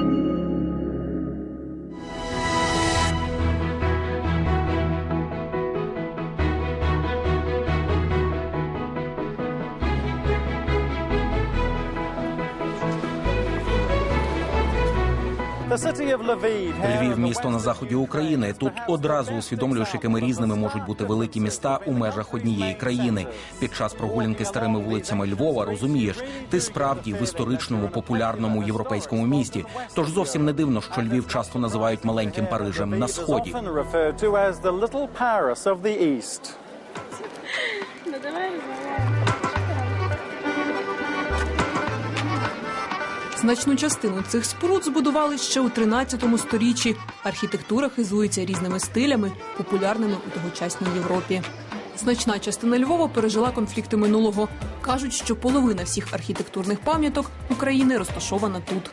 Thank you. Львів місто на заході України. Тут одразу усвідомлюєш, якими різними можуть бути великі міста у межах однієї країни. Під час прогулянки старими вулицями Львова розумієш, ти справді в історичному популярному європейському місті. Тож зовсім не дивно, що Львів часто називають маленьким Парижем на сході. Значну частину цих споруд збудували ще у 13 сторіччі. Архітектура хизується різними стилями, популярними у тогочасній Європі. Значна частина Львова пережила конфлікти минулого. кажуть, що половина всіх архітектурних пам'яток України розташована тут.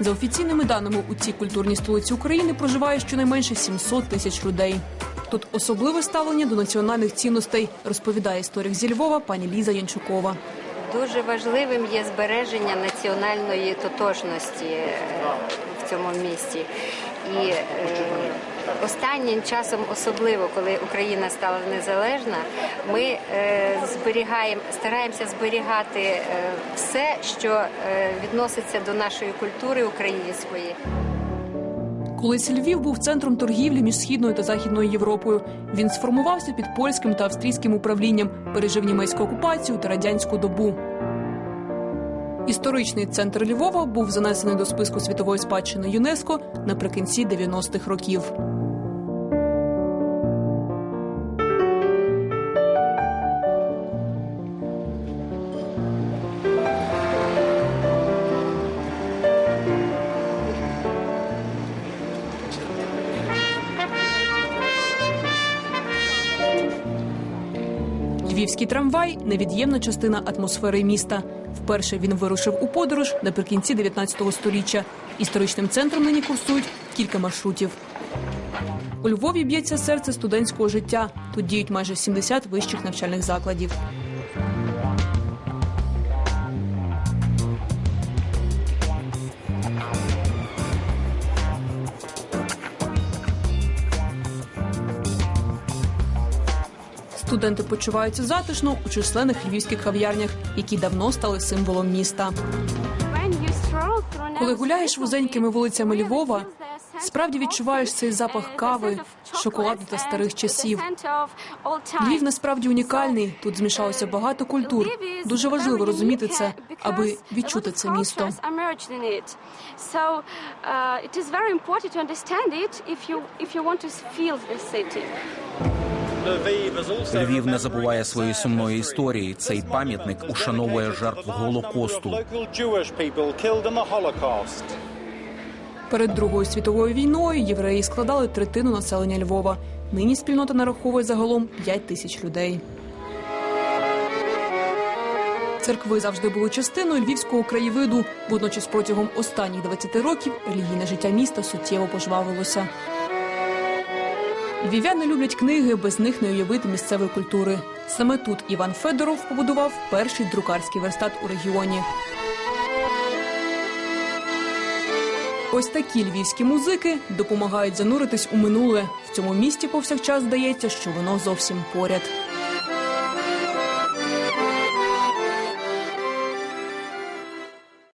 За офіційними даними, у цій культурній столиці України проживає щонайменше 700 тисяч людей. Тут особливе ставлення до національних цінностей, розповідає історик зі Львова пані Ліза Янчукова. Дуже важливим є збереження національної тотожності е, в цьому місті. І е, останнім часом, особливо коли Україна стала незалежна, ми е, зберігаємо, стараємося зберігати все, що відноситься до нашої культури української. Колись Львів був центром торгівлі між східною та західною Європою. Він сформувався під польським та австрійським управлінням, пережив німецьку окупацію та радянську добу. Історичний центр Львова був занесений до списку світової спадщини ЮНЕСКО наприкінці 90-х років. Львівський трамвай невід'ємна частина атмосфери міста. Вперше він вирушив у подорож наприкінці 19 століття. Історичним центром нині курсують кілька маршрутів. У Львові б'ється серце студентського життя. Тут діють майже 70 вищих навчальних закладів. Студенти почуваються затишно у численних львівських кав'ярнях, які давно стали символом міста. Коли гуляєш вузенькими вулицями Львова, справді відчуваєш цей запах кави, шоколаду та старих часів. Львів насправді унікальний. Тут змішалося багато культур. Дуже важливо розуміти це, аби відчути це місто. Львів не забуває своєї сумної історії. Цей пам'ятник ушановує жертв голокосту. Перед Другою світовою війною євреї складали третину населення Львова. Нині спільнота нараховує загалом 5 тисяч людей. Церкви завжди були частиною львівського краєвиду. Водночас протягом останніх 20 років релігійне життя міста суттєво пожвавилося. Львів'яни люблять книги, без них не уявити місцевої культури. Саме тут Іван Федоров побудував перший друкарський верстат у регіоні. Ось такі львівські музики допомагають зануритись у минуле. В цьому місті повсякчас здається, що воно зовсім поряд.